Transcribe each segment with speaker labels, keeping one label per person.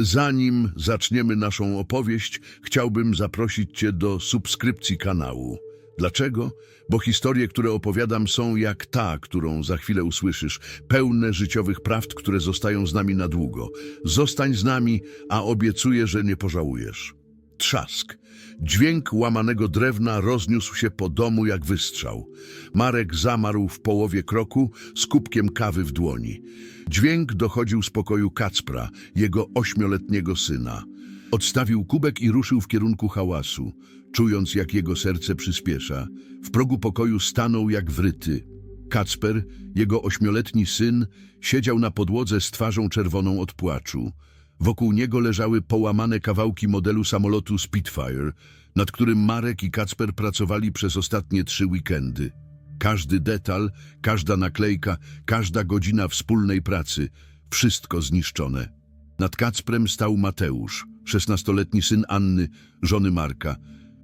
Speaker 1: Zanim zaczniemy naszą opowieść, chciałbym zaprosić Cię do subskrypcji kanału. Dlaczego? Bo historie, które opowiadam, są jak ta, którą za chwilę usłyszysz, pełne życiowych prawd, które zostają z nami na długo. Zostań z nami, a obiecuję, że nie pożałujesz. Trzask. Dźwięk łamanego drewna rozniósł się po domu jak wystrzał. Marek zamarł w połowie kroku z kubkiem kawy w dłoni. Dźwięk dochodził z pokoju Kacpra, jego ośmioletniego syna. Odstawił kubek i ruszył w kierunku hałasu, czując jak jego serce przyspiesza. W progu pokoju stanął jak wryty. Kacper, jego ośmioletni syn, siedział na podłodze z twarzą czerwoną od płaczu. Wokół niego leżały połamane kawałki modelu samolotu Spitfire, nad którym Marek i Kacper pracowali przez ostatnie trzy weekendy. Każdy detal, każda naklejka, każda godzina wspólnej pracy, wszystko zniszczone. Nad Kacprem stał Mateusz, szesnastoletni syn Anny, żony Marka.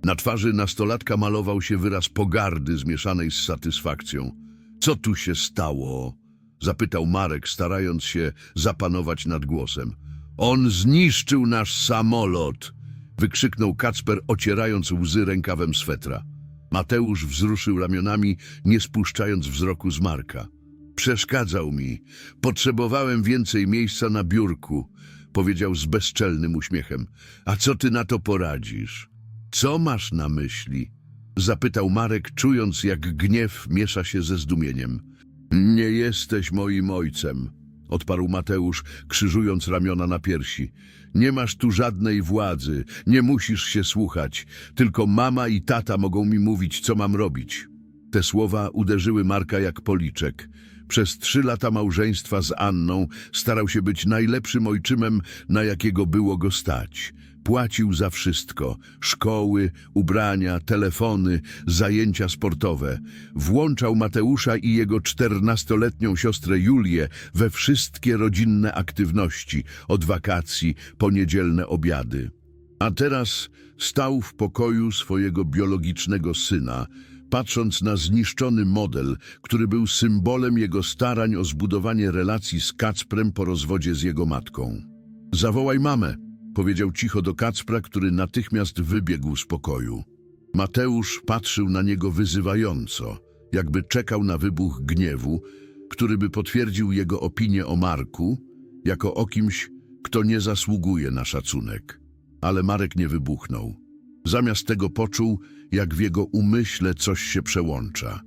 Speaker 1: Na twarzy nastolatka malował się wyraz pogardy zmieszanej z satysfakcją. Co tu się stało? Zapytał Marek, starając się zapanować nad głosem. On zniszczył nasz samolot! Wykrzyknął Kacper, ocierając łzy rękawem swetra. Mateusz wzruszył ramionami, nie spuszczając wzroku z Marka. Przeszkadzał mi. Potrzebowałem więcej miejsca na biurku, powiedział z bezczelnym uśmiechem. A co ty na to poradzisz? Co masz na myśli? Zapytał Marek, czując jak gniew miesza się ze zdumieniem. Nie jesteś moim ojcem, odparł Mateusz, krzyżując ramiona na piersi. Nie masz tu żadnej władzy, nie musisz się słuchać. Tylko mama i tata mogą mi mówić, co mam robić. Te słowa uderzyły Marka jak policzek. Przez trzy lata małżeństwa z Anną starał się być najlepszym ojczymem, na jakiego było go stać. Płacił za wszystko. Szkoły, ubrania, telefony, zajęcia sportowe. Włączał Mateusza i jego czternastoletnią siostrę Julię we wszystkie rodzinne aktywności, od wakacji po niedzielne obiady. A teraz stał w pokoju swojego biologicznego syna, patrząc na zniszczony model, który był symbolem jego starań o zbudowanie relacji z Kacprem po rozwodzie z jego matką. Zawołaj mamę, powiedział cicho do Kacpra, który natychmiast wybiegł z pokoju. Mateusz patrzył na niego wyzywająco, jakby czekał na wybuch gniewu, który by potwierdził jego opinię o Marku, jako o kimś, kto nie zasługuje na szacunek. Ale Marek nie wybuchnął. Zamiast tego poczuł, jak w jego umyśle coś się przełącza.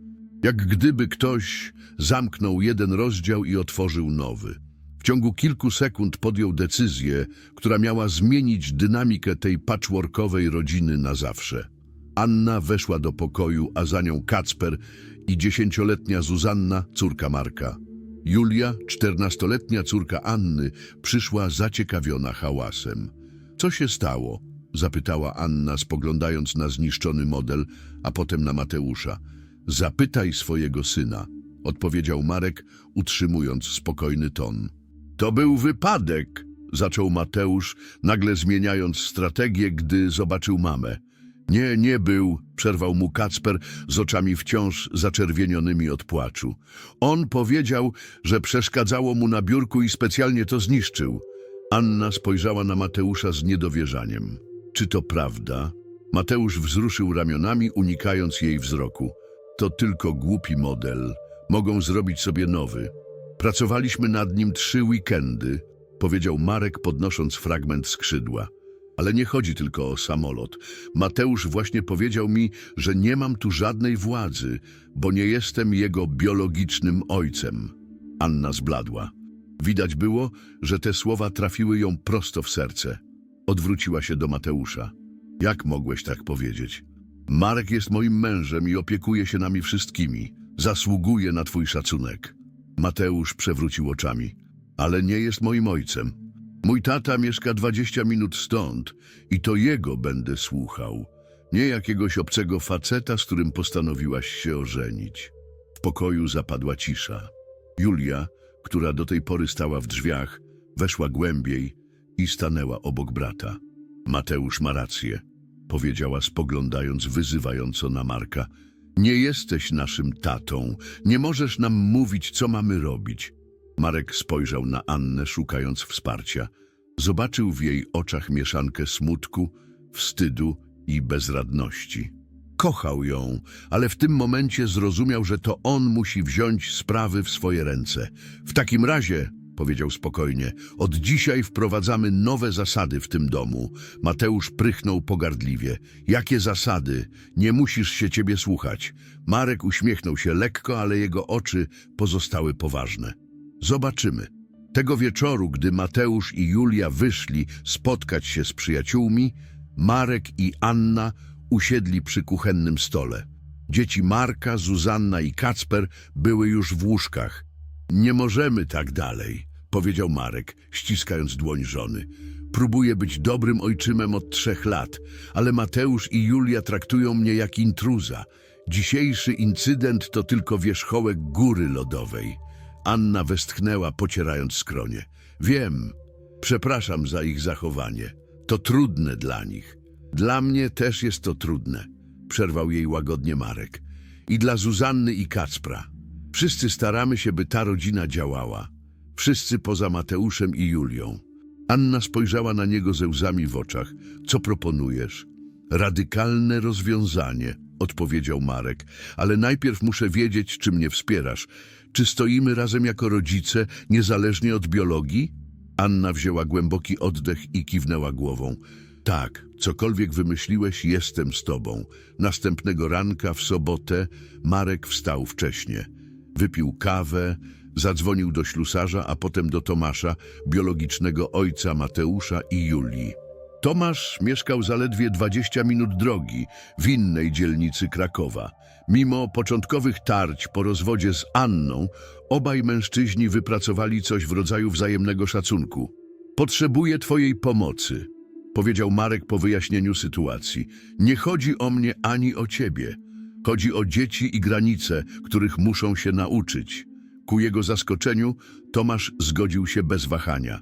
Speaker 1: Jak gdyby ktoś zamknął jeden rozdział i otworzył nowy. Ciągu kilku sekund podjął decyzję, która miała zmienić dynamikę tej patchworkowej rodziny na zawsze. Anna weszła do pokoju, a za nią Kacper i dziesięcioletnia Zuzanna, córka Marka. Julia, czternastoletnia córka Anny, przyszła zaciekawiona hałasem. Co się stało? Zapytała Anna, spoglądając na zniszczony model, a potem na Mateusza. Zapytaj swojego syna, odpowiedział Marek, utrzymując spokojny ton. To był wypadek, zaczął Mateusz, nagle zmieniając strategię, gdy zobaczył mamę. Nie, nie był, przerwał mu Kacper z oczami wciąż zaczerwienionymi od płaczu. On powiedział, że przeszkadzało mu na biurku i specjalnie to zniszczył. Anna spojrzała na Mateusza z niedowierzaniem. Czy to prawda? Mateusz wzruszył ramionami, unikając jej wzroku. To tylko głupi model. Mogą zrobić sobie nowy. Pracowaliśmy nad nim trzy weekendy, powiedział Marek, podnosząc fragment skrzydła. Ale nie chodzi tylko o samolot. Mateusz właśnie powiedział mi, że nie mam tu żadnej władzy, bo nie jestem jego biologicznym ojcem. Anna zbladła. Widać było, że te słowa trafiły ją prosto w serce. Odwróciła się do Mateusza. Jak mogłeś tak powiedzieć? Marek jest moim mężem i opiekuje się nami wszystkimi. Zasługuje na twój szacunek. Mateusz przewrócił oczami. Ale nie jest moim ojcem. Mój tata mieszka 20 minut stąd i to jego będę słuchał. Nie jakiegoś obcego faceta, z którym postanowiłaś się ożenić. W pokoju zapadła cisza. Julia, która do tej pory stała w drzwiach, weszła głębiej i stanęła obok brata. Mateusz ma rację, powiedziała spoglądając wyzywająco na Marka. Nie jesteś naszym tatą, nie możesz nam mówić, co mamy robić. Marek spojrzał na Annę, szukając wsparcia. Zobaczył w jej oczach mieszankę smutku, wstydu i bezradności. Kochał ją, ale w tym momencie zrozumiał, że to on musi wziąć sprawy w swoje ręce. W takim razie, powiedział spokojnie, od dzisiaj wprowadzamy nowe zasady w tym domu. Mateusz prychnął pogardliwie. Jakie zasady? Nie musisz się ciebie słuchać. Marek uśmiechnął się lekko, ale jego oczy pozostały poważne. Zobaczymy. Tego wieczoru, gdy Mateusz i Julia wyszli spotkać się z przyjaciółmi, Marek i Anna usiedli przy kuchennym stole. Dzieci Marka, Zuzanna i Kacper były już w łóżkach. Nie możemy tak dalej, powiedział Marek, ściskając dłoń żony. Próbuję być dobrym ojczymem od trzech lat, ale Mateusz i Julia traktują mnie jak intruza. Dzisiejszy incydent to tylko wierzchołek góry lodowej. Anna westchnęła, pocierając skronie. Wiem, przepraszam za ich zachowanie. To trudne dla nich. Dla mnie też jest to trudne, przerwał jej łagodnie Marek. I dla Zuzanny i Kacpra. Wszyscy staramy się, by ta rodzina działała. Wszyscy poza Mateuszem i Julią. Anna spojrzała na niego ze łzami w oczach. Co proponujesz? Radykalne rozwiązanie, odpowiedział Marek. Ale najpierw muszę wiedzieć, czy mnie wspierasz. Czy stoimy razem jako rodzice, niezależnie od biologii? Anna wzięła głęboki oddech i kiwnęła głową. Tak, cokolwiek wymyśliłeś, jestem z tobą. Następnego ranka, w sobotę, Marek wstał wcześnie. Wypił kawę, zadzwonił do ślusarza, a potem do Tomasza, biologicznego ojca Mateusza i Julii. Tomasz mieszkał zaledwie 20 minut drogi w innej dzielnicy Krakowa. Mimo początkowych tarć po rozwodzie z Anną, obaj mężczyźni wypracowali coś w rodzaju wzajemnego szacunku. Potrzebuję twojej pomocy, powiedział Marek po wyjaśnieniu sytuacji. Nie chodzi o mnie ani o ciebie. Chodzi o dzieci i granice, których muszą się nauczyć. Ku jego zaskoczeniu Tomasz zgodził się bez wahania.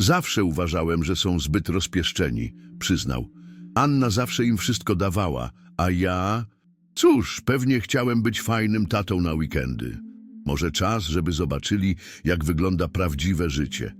Speaker 1: Zawsze uważałem, że są zbyt rozpieszczeni, przyznał. Anna zawsze im wszystko dawała, a ja... Cóż, pewnie chciałem być fajnym tatą na weekendy. Może czas, żeby zobaczyli, jak wygląda prawdziwe życie.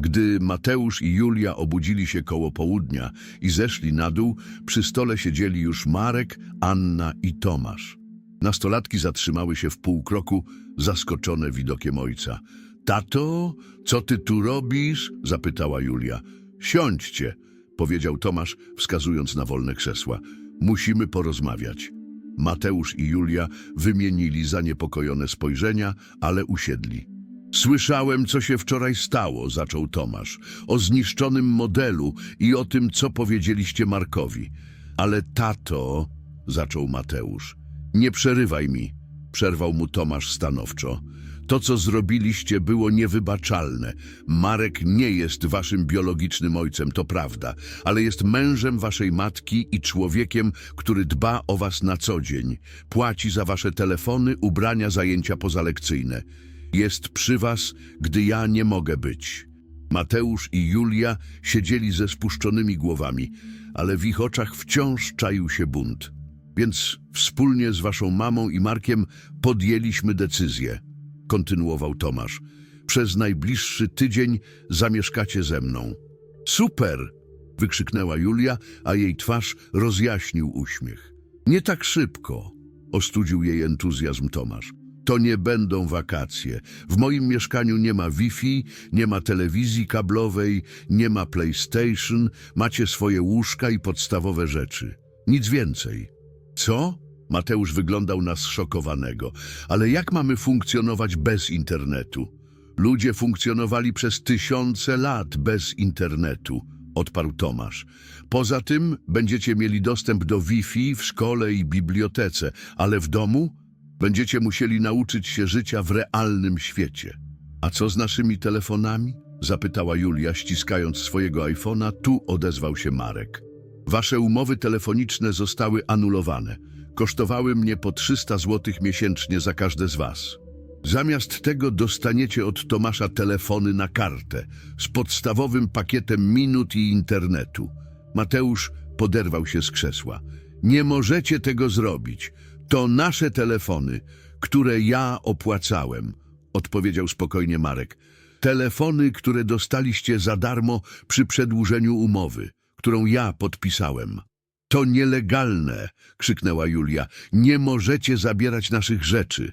Speaker 1: Gdy Mateusz i Julia obudzili się koło południa i zeszli na dół, przy stole siedzieli już Marek, Anna i Tomasz. Nastolatki zatrzymały się w pół kroku, zaskoczone widokiem ojca. Tato, co ty tu robisz? zapytała Julia. Siądźcie, powiedział Tomasz, wskazując na wolne krzesła. Musimy porozmawiać. Mateusz i Julia wymienili zaniepokojone spojrzenia, ale usiedli. Słyszałem, co się wczoraj stało, zaczął Tomasz, o zniszczonym modelu i o tym, co powiedzieliście Markowi. Ale tato, zaczął Mateusz, nie przerywaj mi, przerwał mu Tomasz stanowczo. To, co zrobiliście, było niewybaczalne. Marek nie jest waszym biologicznym ojcem, to prawda, ale jest mężem waszej matki i człowiekiem, który dba o was na co dzień. Płaci za wasze telefony, ubrania, zajęcia pozalekcyjne. Jest przy was, gdy ja nie mogę być. Mateusz i Julia siedzieli ze spuszczonymi głowami, ale w ich oczach wciąż czaił się bunt. Więc wspólnie z waszą mamą i Markiem podjęliśmy decyzję, kontynuował Tomasz. Przez najbliższy tydzień zamieszkacie ze mną. Super! wykrzyknęła Julia, a jej twarz rozjaśnił uśmiech. Nie tak szybko, ostudził jej entuzjazm Tomasz. To nie będą wakacje. W moim mieszkaniu nie ma Wi-Fi, nie ma telewizji kablowej, nie ma PlayStation, macie swoje łóżka i podstawowe rzeczy. Nic więcej. Co? Mateusz wyglądał na zszokowanego. Ale jak mamy funkcjonować bez internetu? Ludzie funkcjonowali przez tysiące lat bez internetu, odparł Tomasz. Poza tym będziecie mieli dostęp do Wi-Fi w szkole i bibliotece, ale w domu będziecie musieli nauczyć się życia w realnym świecie. A co z naszymi telefonami? Zapytała Julia, ściskając swojego iPhone'a. Tu odezwał się Marek. Wasze umowy telefoniczne zostały anulowane. Kosztowały mnie po 300 zł miesięcznie za każde z was. Zamiast tego dostaniecie od Tomasza telefony na kartę z podstawowym pakietem minut i internetu. Mateusz poderwał się z krzesła. Nie możecie tego zrobić. To nasze telefony, które ja opłacałem, odpowiedział spokojnie Marek. Telefony, które dostaliście za darmo przy przedłużeniu umowy, którą ja podpisałem. To nielegalne, krzyknęła Julia. Nie możecie zabierać naszych rzeczy.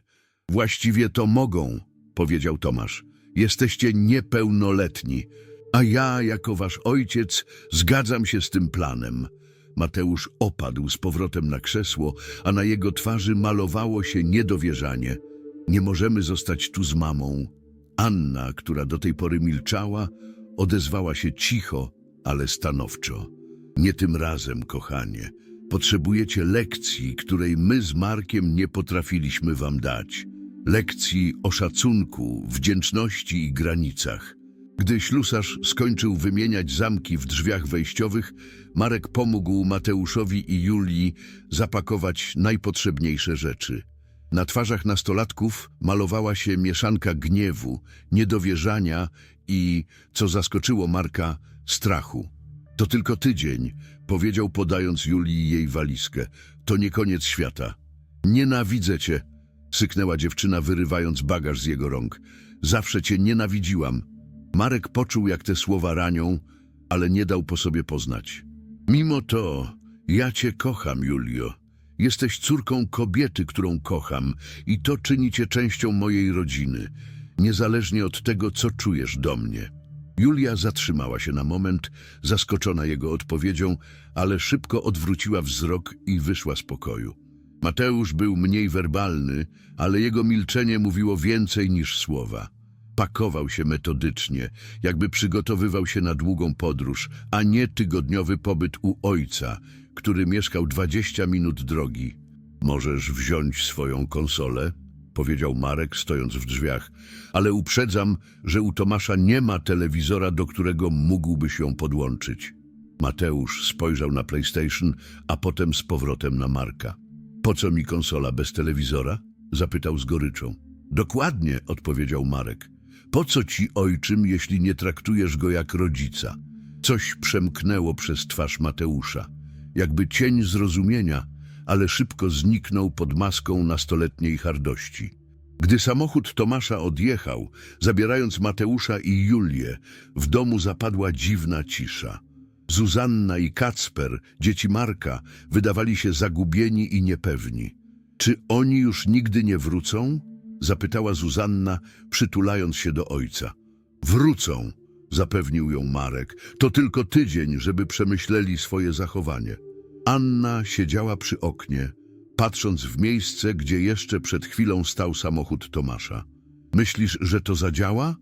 Speaker 1: Właściwie to mogą, powiedział Tomasz. Jesteście niepełnoletni, a ja, jako wasz ojciec, zgadzam się z tym planem. Mateusz opadł z powrotem na krzesło, a na jego twarzy malowało się niedowierzanie. Nie możemy zostać tu z mamą. Anna, która do tej pory milczała, odezwała się cicho, ale stanowczo. Nie tym razem, kochanie. Potrzebujecie lekcji, której my z Markiem nie potrafiliśmy wam dać. Lekcji o szacunku, wdzięczności i granicach. Gdy ślusarz skończył wymieniać zamki w drzwiach wejściowych, Marek pomógł Mateuszowi i Julii zapakować najpotrzebniejsze rzeczy. Na twarzach nastolatków malowała się mieszanka gniewu, niedowierzania i, co zaskoczyło Marka, strachu. To tylko tydzień, powiedział podając Julii jej walizkę. To nie koniec świata. Nienawidzę cię, syknęła dziewczyna, wyrywając bagaż z jego rąk. Zawsze cię nienawidziłam. Marek poczuł, jak te słowa ranią, ale nie dał po sobie poznać. Mimo to, ja cię kocham, Julio. Jesteś córką kobiety, którą kocham i to czyni cię częścią mojej rodziny, niezależnie od tego, co czujesz do mnie. Julia zatrzymała się na moment, zaskoczona jego odpowiedzią, ale szybko odwróciła wzrok i wyszła z pokoju. Mateusz był mniej werbalny, ale jego milczenie mówiło więcej niż słowa. Pakował się metodycznie, jakby przygotowywał się na długą podróż, a nie tygodniowy pobyt u ojca, który mieszkał 20 minut drogi. Możesz wziąć swoją konsolę? Powiedział Marek, stojąc w drzwiach, ale uprzedzam, że u Tomasza nie ma telewizora, do którego mógłbyś ją podłączyć. Mateusz spojrzał na PlayStation, a potem z powrotem na Marka. Po co mi konsola bez telewizora? zapytał z goryczą. Dokładnie, odpowiedział Marek. Po co ci ojczym, jeśli nie traktujesz go jak rodzica? Coś przemknęło przez twarz Mateusza, jakby cień zrozumienia, ale szybko zniknął pod maską nastoletniej hardości. Gdy samochód Tomasza odjechał, zabierając Mateusza i Julię, w domu zapadła dziwna cisza. Zuzanna i Kacper, dzieci Marka, wydawali się zagubieni i niepewni. Czy oni już nigdy nie wrócą? Zapytała Zuzanna, przytulając się do ojca. Wrócą, zapewnił ją Marek. To tylko tydzień, żeby przemyśleli swoje zachowanie. Anna siedziała przy oknie, patrząc w miejsce, gdzie jeszcze przed chwilą stał samochód Tomasza. Myślisz, że to zadziała?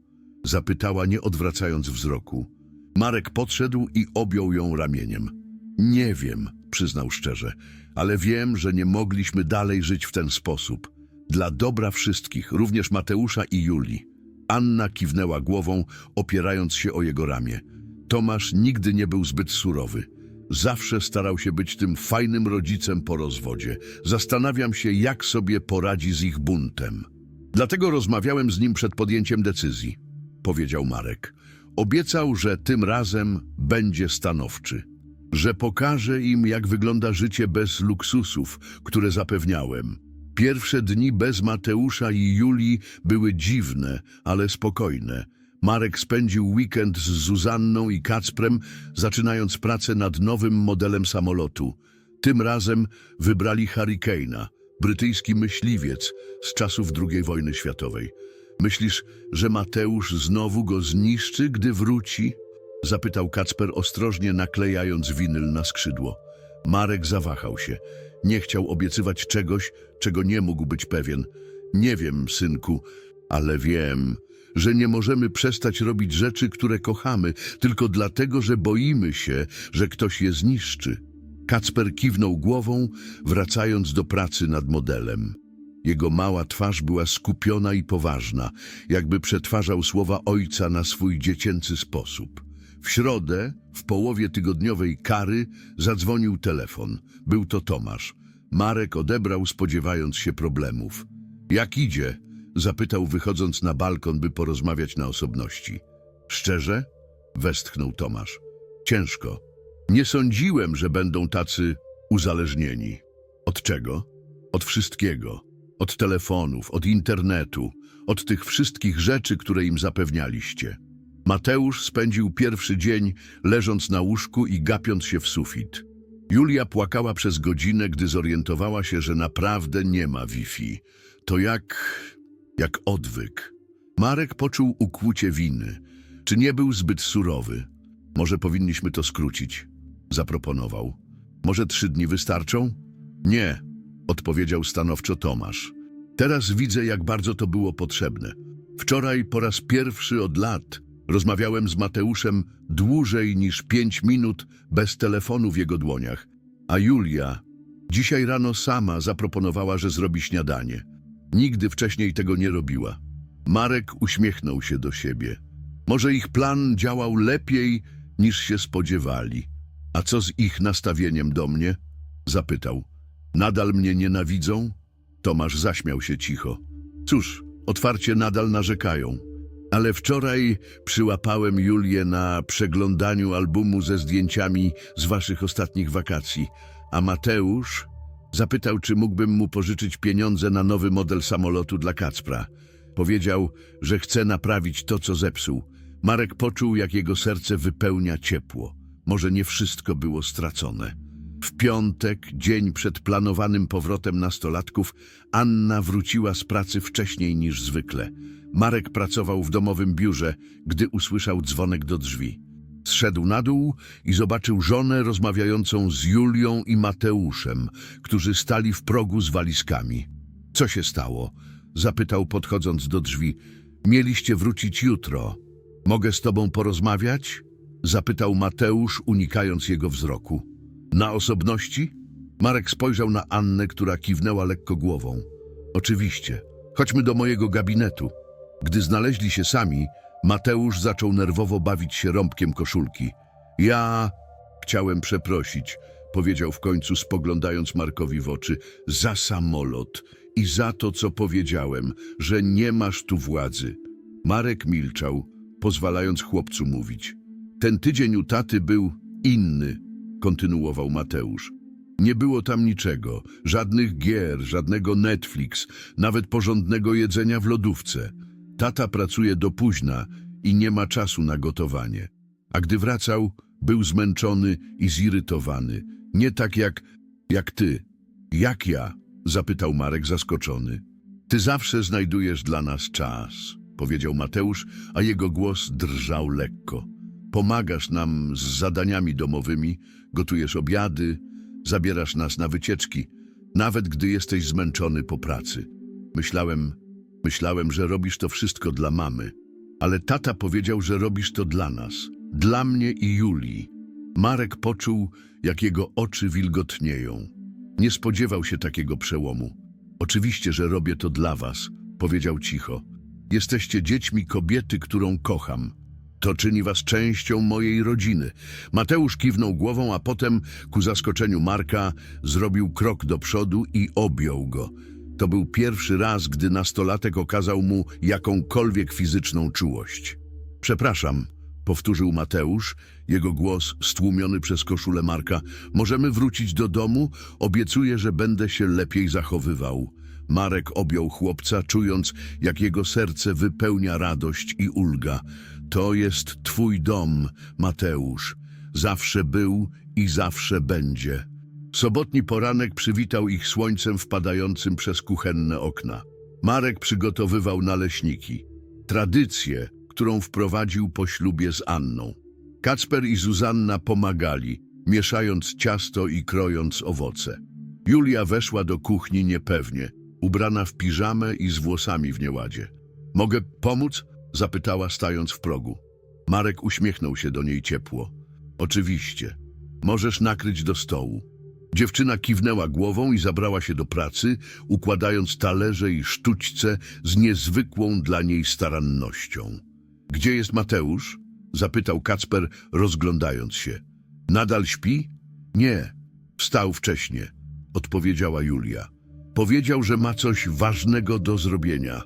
Speaker 1: Zapytała, nie odwracając wzroku. Marek podszedł i objął ją ramieniem. Nie wiem, przyznał szczerze, ale wiem, że nie mogliśmy dalej żyć w ten sposób. Dla dobra wszystkich, również Mateusza i Julii. Anna kiwnęła głową, opierając się o jego ramię. Tomasz nigdy nie był zbyt surowy. Zawsze starał się być tym fajnym rodzicem po rozwodzie. Zastanawiam się, jak sobie poradzi z ich buntem. Dlatego rozmawiałem z nim przed podjęciem decyzji, powiedział Marek. Obiecał, że tym razem będzie stanowczy. Że pokaże im, jak wygląda życie bez luksusów, które zapewniałem. Pierwsze dni bez Mateusza i Julii były dziwne, ale spokojne. Marek spędził weekend z Zuzanną i Kacprem, zaczynając pracę nad nowym modelem samolotu. Tym razem wybrali Hurricane'a, brytyjski myśliwiec z czasów II wojny światowej. Myślisz, że Mateusz znowu go zniszczy, gdy wróci? Zapytał Kacper ostrożnie, naklejając winyl na skrzydło. Marek zawahał się. Nie chciał obiecywać czegoś, czego nie mógł być pewien. Nie wiem, synku, ale wiem, że nie możemy przestać robić rzeczy, które kochamy, tylko dlatego, że boimy się, że ktoś je zniszczy. Kacper kiwnął głową, wracając do pracy nad modelem. Jego mała twarz była skupiona i poważna, jakby przetwarzał słowa ojca na swój dziecięcy sposób. W środę, w połowie tygodniowej kary, zadzwonił telefon. Był to Tomasz. Marek odebrał, spodziewając się problemów. Jak idzie? Zapytał, wychodząc na balkon, by porozmawiać na osobności. Szczerze? Westchnął Tomasz. Ciężko. Nie sądziłem, że będą tacy uzależnieni. Od czego? Od wszystkiego. Od telefonów, od internetu, od tych wszystkich rzeczy, które im zapewnialiście. Mateusz spędził pierwszy dzień leżąc na łóżku i gapiąc się w sufit. Julia płakała przez godzinę, gdy zorientowała się, że naprawdę nie ma Wi-Fi. To jak... jak odwyk. Marek poczuł ukłucie winy. Czy nie był zbyt surowy? Może powinniśmy to skrócić? Zaproponował. Może trzy dni wystarczą? Nie, odpowiedział stanowczo Tomasz. Teraz widzę, jak bardzo to było potrzebne. Wczoraj po raz pierwszy od lat rozmawiałem z Mateuszem dłużej niż pięć minut bez telefonu w jego dłoniach. A Julia dzisiaj rano sama zaproponowała, że zrobi śniadanie. Nigdy wcześniej tego nie robiła. Marek uśmiechnął się do siebie. Może ich plan działał lepiej niż się spodziewali. A co z ich nastawieniem do mnie? Zapytał. Nadal mnie nienawidzą? Tomasz zaśmiał się cicho. Cóż, otwarcie nadal narzekają. Ale wczoraj przyłapałem Julię na przeglądaniu albumu ze zdjęciami z waszych ostatnich wakacji, a Mateusz zapytał, czy mógłbym mu pożyczyć pieniądze na nowy model samolotu dla Kacpra. Powiedział, że chce naprawić to, co zepsuł. Marek poczuł, jak jego serce wypełnia ciepło. Może nie wszystko było stracone. W piątek, dzień przed planowanym powrotem nastolatków, Anna wróciła z pracy wcześniej niż zwykle. Marek pracował w domowym biurze, gdy usłyszał dzwonek do drzwi. Zszedł na dół i zobaczył żonę rozmawiającą z Julią i Mateuszem, którzy stali w progu z walizkami. Co się stało? Zapytał podchodząc do drzwi. Mieliście wrócić jutro. Mogę z tobą porozmawiać? Zapytał Mateusz, unikając jego wzroku. Na osobności? Marek spojrzał na Annę, która kiwnęła lekko głową. Oczywiście. Chodźmy do mojego gabinetu. Gdy znaleźli się sami, Mateusz zaczął nerwowo bawić się rąbkiem koszulki. Ja chciałem przeprosić, powiedział w końcu, spoglądając Markowi w oczy, za samolot i za to, co powiedziałem, że nie masz tu władzy. Marek milczał, pozwalając chłopcu mówić. Ten tydzień u taty był inny, kontynuował Mateusz. Nie było tam niczego, żadnych gier, żadnego Netflix, nawet porządnego jedzenia w lodówce. Tata pracuje do późna i nie ma czasu na gotowanie. A gdy wracał, był zmęczony i zirytowany. Nie tak jak, jak ty. Jak ja? zapytał Marek zaskoczony. Ty zawsze znajdujesz dla nas czas, powiedział Mateusz, a jego głos drżał lekko. Pomagasz nam z zadaniami domowymi, gotujesz obiady, zabierasz nas na wycieczki, nawet gdy jesteś zmęczony po pracy. Myślałem, myślałem, że robisz to wszystko dla mamy, ale tata powiedział, że robisz to dla nas, dla mnie i Julii. Marek poczuł, jak jego oczy wilgotnieją. Nie spodziewał się takiego przełomu. Oczywiście, że robię to dla was, powiedział cicho. Jesteście dziećmi kobiety, którą kocham. To czyni was częścią mojej rodziny. Mateusz kiwnął głową, a potem, ku zaskoczeniu Marka, zrobił krok do przodu i objął go. To był pierwszy raz, gdy nastolatek okazał mu jakąkolwiek fizyczną czułość. Przepraszam, powtórzył Mateusz, jego głos stłumiony przez koszulę Marka. Możemy wrócić do domu? Obiecuję, że będę się lepiej zachowywał. Marek objął chłopca, czując, jak jego serce wypełnia radość i ulga. To jest twój dom, Mateusz. Zawsze był i zawsze będzie. Sobotni poranek przywitał ich słońcem wpadającym przez kuchenne okna. Marek przygotowywał naleśniki. Tradycję, którą wprowadził po ślubie z Anną. Kacper i Zuzanna pomagali, mieszając ciasto i krojąc owoce. Julia weszła do kuchni niepewnie, ubrana w piżamę i z włosami w nieładzie. Mogę pomóc? zapytała, stając w progu. Marek uśmiechnął się do niej ciepło. Oczywiście. Możesz nakryć do stołu. Dziewczyna kiwnęła głową i zabrała się do pracy, układając talerze i sztućce z niezwykłą dla niej starannością. Gdzie jest Mateusz? zapytał Kacper, rozglądając się. Nadal śpi? Nie. Wstał wcześnie, odpowiedziała Julia. Powiedział, że ma coś ważnego do zrobienia.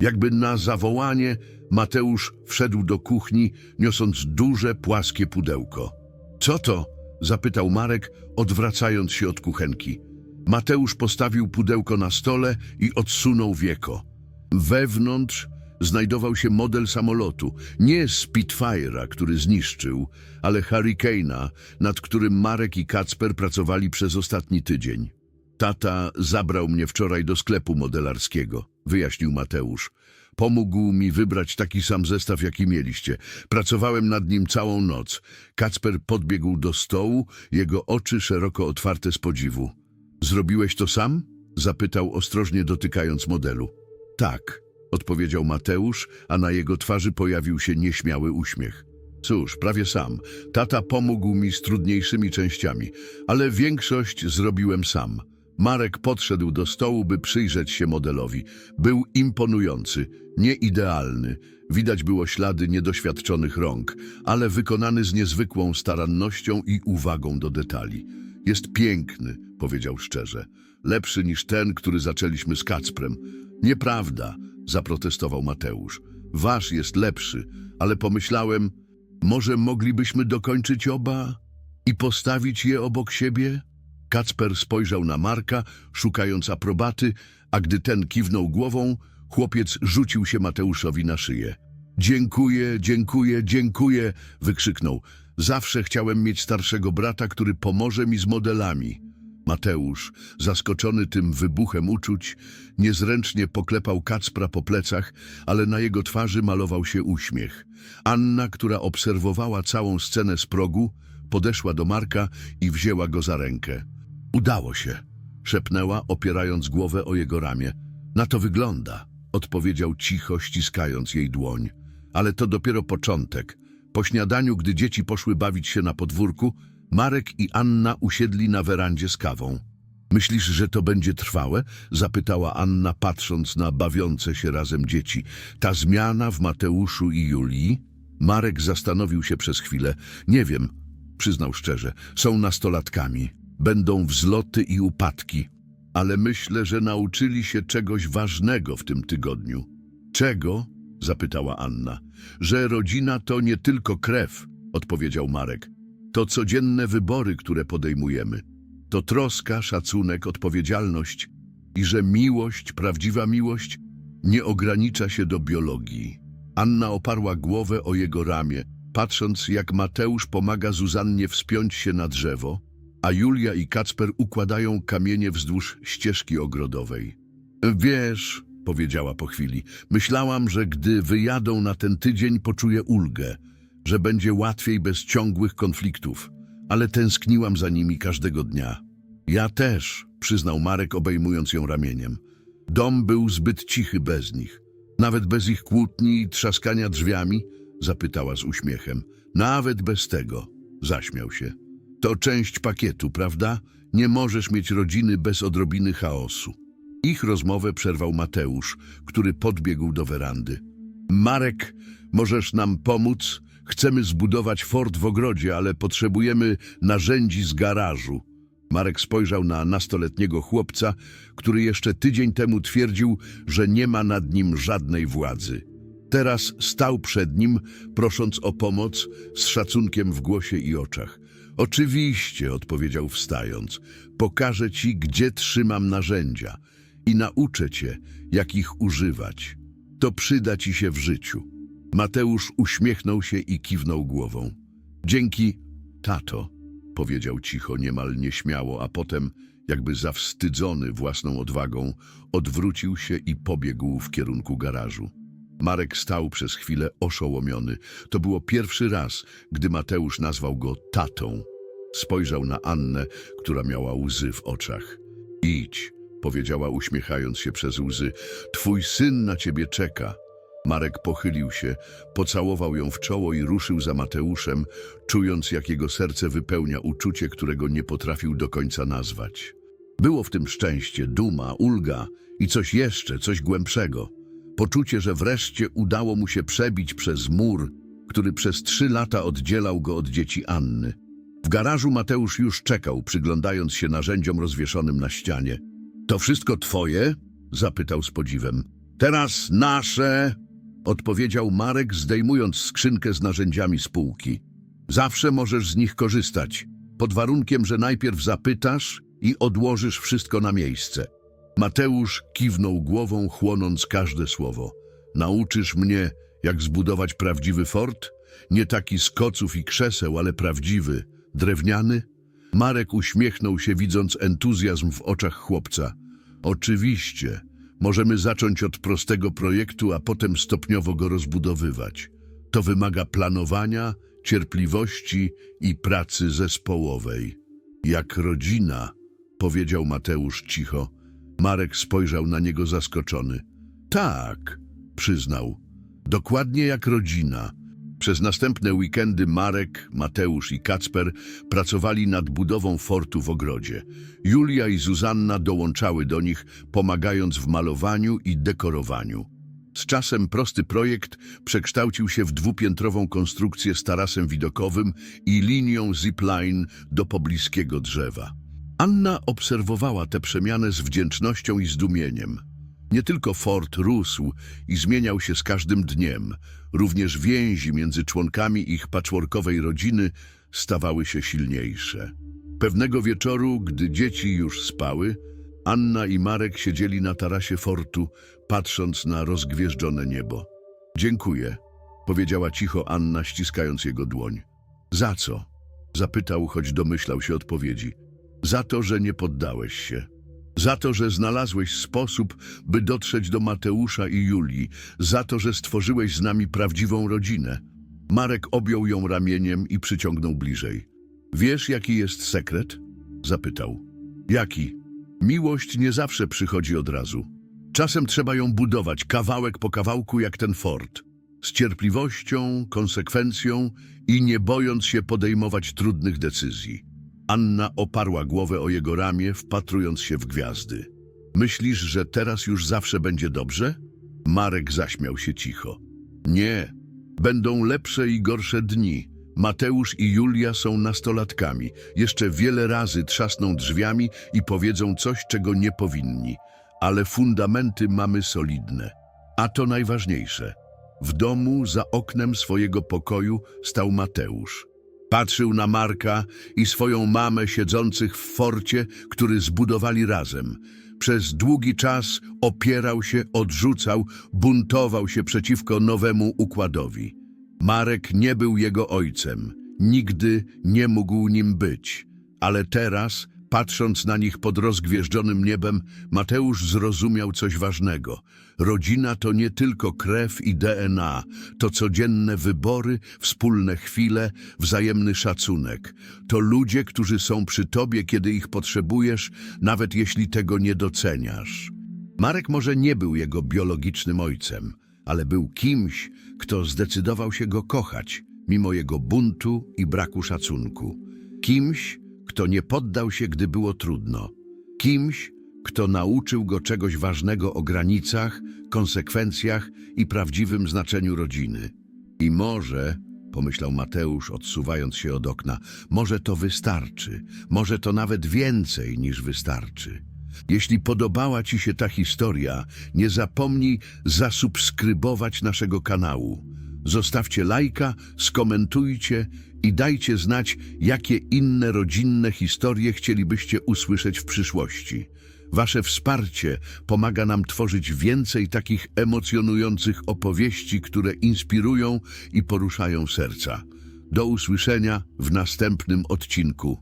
Speaker 1: Jakby na zawołanie, Mateusz wszedł do kuchni, niosąc duże, płaskie pudełko. Co to? Zapytał Marek, odwracając się od kuchenki. Mateusz postawił pudełko na stole i odsunął wieko. Wewnątrz znajdował się model samolotu, nie Spitfire'a, który zniszczył, ale Hurricane'a, nad którym Marek i Kacper pracowali przez ostatni tydzień. Tata zabrał mnie wczoraj do sklepu modelarskiego, wyjaśnił Mateusz. Pomógł mi wybrać taki sam zestaw, jaki mieliście. Pracowałem nad nim całą noc. Kacper podbiegł do stołu, jego oczy szeroko otwarte z podziwu. Zrobiłeś to sam? Zapytał ostrożnie dotykając modelu. Tak, odpowiedział Mateusz, a na jego twarzy pojawił się nieśmiały uśmiech. Cóż, prawie sam. Tata pomógł mi z trudniejszymi częściami, ale większość zrobiłem sam. Marek podszedł do stołu, by przyjrzeć się modelowi. Był imponujący, nieidealny. Widać było ślady niedoświadczonych rąk, ale wykonany z niezwykłą starannością i uwagą do detali. Jest piękny, powiedział szczerze. Lepszy niż ten, który zaczęliśmy z Kacprem. Nieprawda, zaprotestował Mateusz. Wasz jest lepszy, ale pomyślałem, może moglibyśmy dokończyć oba i postawić je obok siebie? Kacper spojrzał na Marka, szukając aprobaty, a gdy ten kiwnął głową, chłopiec rzucił się Mateuszowi na szyję. Dziękuję, dziękuję, dziękuję, wykrzyknął. Zawsze chciałem mieć starszego brata, który pomoże mi z modelami. Mateusz, zaskoczony tym wybuchem uczuć, niezręcznie poklepał Kacpra po plecach, ale na jego twarzy malował się uśmiech. Anna, która obserwowała całą scenę z progu, podeszła do Marka i wzięła go za rękę. Udało się, szepnęła, opierając głowę o jego ramię. Na to wygląda, odpowiedział cicho, ściskając jej dłoń. Ale to dopiero początek. Po śniadaniu, gdy dzieci poszły bawić się na podwórku, Marek i Anna usiedli na werandzie z kawą. Myślisz, że to będzie trwałe? Zapytała Anna, patrząc na bawiące się razem dzieci. Ta zmiana w Mateuszu i Julii? Marek zastanowił się przez chwilę. Nie wiem, przyznał szczerze. Są nastolatkami. Będą wzloty i upadki. Ale myślę, że nauczyli się czegoś ważnego w tym tygodniu. Czego? zapytała Anna. Że rodzina to nie tylko krew, odpowiedział Marek. To codzienne wybory, które podejmujemy. To troska, szacunek, odpowiedzialność i że miłość, prawdziwa miłość, nie ogranicza się do biologii. Anna oparła głowę o jego ramię, patrząc jak Mateusz pomaga Zuzannie wspiąć się na drzewo, a Julia i Kacper układają kamienie wzdłuż ścieżki ogrodowej. Wiesz, powiedziała po chwili, myślałam, że gdy wyjadą na ten tydzień, poczuję ulgę, że będzie łatwiej bez ciągłych konfliktów, ale tęskniłam za nimi każdego dnia. Ja też, przyznał Marek, obejmując ją ramieniem. Dom był zbyt cichy bez nich. Nawet bez ich kłótni i trzaskania drzwiami? Zapytała z uśmiechem. Nawet bez tego, zaśmiał się. To część pakietu, prawda? Nie możesz mieć rodziny bez odrobiny chaosu. Ich rozmowę przerwał Mateusz, który podbiegł do werandy. Marek, możesz nam pomóc? Chcemy zbudować fort w ogrodzie, ale potrzebujemy narzędzi z garażu. Marek spojrzał na nastoletniego chłopca, który jeszcze tydzień temu twierdził, że nie ma nad nim żadnej władzy. Teraz stał przed nim, prosząc o pomoc, z szacunkiem w głosie i oczach. Oczywiście, odpowiedział wstając, pokażę ci, gdzie trzymam narzędzia i nauczę cię, jak ich używać. To przyda ci się w życiu. Mateusz uśmiechnął się i kiwnął głową. Dzięki, tato, powiedział cicho, niemal nieśmiało, a potem, jakby zawstydzony własną odwagą, odwrócił się i pobiegł w kierunku garażu. Marek stał przez chwilę oszołomiony. To było pierwszy raz, gdy Mateusz nazwał go tatą. Spojrzał na Annę, która miała łzy w oczach. Idź, powiedziała uśmiechając się przez łzy. Twój syn na ciebie czeka. Marek pochylił się, pocałował ją w czoło i ruszył za Mateuszem, czując, jak jego serce wypełnia uczucie, którego nie potrafił do końca nazwać. Było w tym szczęście, duma, ulga i coś jeszcze, coś głębszego. Poczucie, że wreszcie udało mu się przebić przez mur, który przez trzy lata oddzielał go od dzieci Anny. W garażu Mateusz już czekał, przyglądając się narzędziom rozwieszonym na ścianie. To wszystko twoje? zapytał z podziwem. Teraz nasze, odpowiedział Marek, zdejmując skrzynkę z narzędziami z półki. Zawsze możesz z nich korzystać, pod warunkiem, że najpierw zapytasz i odłożysz wszystko na miejsce. Mateusz kiwnął głową, chłonąc każde słowo. Nauczysz mnie, jak zbudować prawdziwy fort? Nie taki z koców i krzeseł, ale prawdziwy, drewniany? Marek uśmiechnął się, widząc entuzjazm w oczach chłopca. Oczywiście, możemy zacząć od prostego projektu, a potem stopniowo go rozbudowywać. To wymaga planowania, cierpliwości i pracy zespołowej. Jak rodzina, powiedział Mateusz cicho. Marek spojrzał na niego zaskoczony. Tak, przyznał. Dokładnie jak rodzina. Przez następne weekendy Marek, Mateusz i Kacper pracowali nad budową fortu w ogrodzie. Julia i Zuzanna dołączały do nich, pomagając w malowaniu i dekorowaniu. Z czasem prosty projekt przekształcił się w dwupiętrową konstrukcję z tarasem widokowym i linią zipline do pobliskiego drzewa. Anna obserwowała tę przemianę z wdzięcznością i zdumieniem. Nie tylko fort rósł i zmieniał się z każdym dniem, również więzi między członkami ich patchworkowej rodziny stawały się silniejsze. Pewnego wieczoru, gdy dzieci już spały, Anna i Marek siedzieli na tarasie fortu, patrząc na rozgwieżdżone niebo. Dziękuję, powiedziała cicho Anna, ściskając jego dłoń. Za co? Zapytał, choć domyślał się odpowiedzi. Za to, że nie poddałeś się. Za to, że znalazłeś sposób, by dotrzeć do Mateusza i Julii. Za to, że stworzyłeś z nami prawdziwą rodzinę. Marek objął ją ramieniem i przyciągnął bliżej. Wiesz, jaki jest sekret? Zapytał. Jaki? Miłość nie zawsze przychodzi od razu. Czasem trzeba ją budować kawałek po kawałku jak ten fort. Z cierpliwością, konsekwencją i nie bojąc się podejmować trudnych decyzji. Anna oparła głowę o jego ramię, wpatrując się w gwiazdy. Myślisz, że teraz już zawsze będzie dobrze? Marek zaśmiał się cicho. Nie, będą lepsze i gorsze dni. Mateusz i Julia są nastolatkami. Jeszcze wiele razy trzasną drzwiami i powiedzą coś, czego nie powinni. Ale fundamenty mamy solidne. A to najważniejsze. W domu, za oknem swojego pokoju, stał Mateusz. Patrzył na Marka i swoją mamę siedzących w forcie, który zbudowali razem. Przez długi czas opierał się, odrzucał, buntował się przeciwko nowemu układowi. Marek nie był jego ojcem, nigdy nie mógł nim być, ale teraz, patrząc na nich pod rozgwieżdżonym niebem, Mateusz zrozumiał coś ważnego. Rodzina to nie tylko krew i DNA, to codzienne wybory, wspólne chwile, wzajemny szacunek. To ludzie, którzy są przy tobie, kiedy ich potrzebujesz, nawet jeśli tego nie doceniasz. Marek może nie był jego biologicznym ojcem, ale był kimś, kto zdecydował się go kochać, mimo jego buntu i braku szacunku. Kimś, kto nie poddał się, gdy było trudno. Kimś, kto nauczył go czegoś ważnego o granicach, konsekwencjach i prawdziwym znaczeniu rodziny. I może, pomyślał Mateusz, odsuwając się od okna, może to wystarczy, może to nawet więcej niż wystarczy. Jeśli podobała Ci się ta historia, nie zapomnij zasubskrybować naszego kanału. Zostawcie lajka, skomentujcie i dajcie znać, jakie inne rodzinne historie chcielibyście usłyszeć w przyszłości. Wasze wsparcie pomaga nam tworzyć więcej takich emocjonujących opowieści, które inspirują i poruszają serca. Do usłyszenia w następnym odcinku.